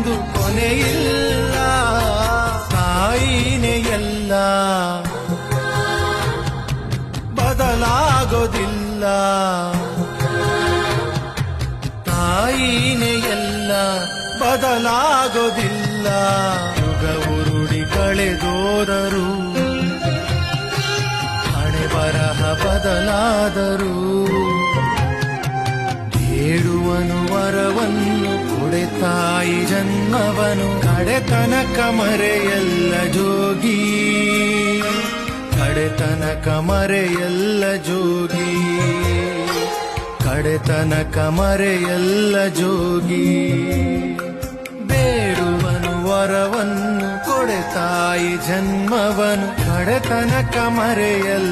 ಒಂದು ಕೊನೆಯಿಲ್ಲ ತಾಯಿನೆಯಲ್ಲ ಬದಲಾಗೋದಿಲ್ಲ. ತಾಯಿನೆಯಲ್ಲ ಬದಲಾಗೋದಿಲ್ಲ. ಯುಗ ಉರುಡಿ ಕಳೆದೋದರು, ಹಣೆ ಬರಹ ಬದಲಾದರು ಹೇಳುವನು ವರವನ್ನು ಕೊಡೆತಾ ತಾಯಿ ಜನ್ಮವನು ಕಡೆತನಕ ಮರೆಯಲ್ಲ ಜೋಗಿ. ಕಡೆತನ ಮರೆಯಲ್ಲ ಜೋಗಿ. ಕಡೆತನಕ ಮರೆಯಲ್ಲ ಜೋಗಿ. ಬೇಡುವನು ವರವನ್ನು ಕೊಡೆ ತಾಯಿ ಜನ್ಮವನು ಕಡೆತನಕ ಮರೆಯಲ್ಲ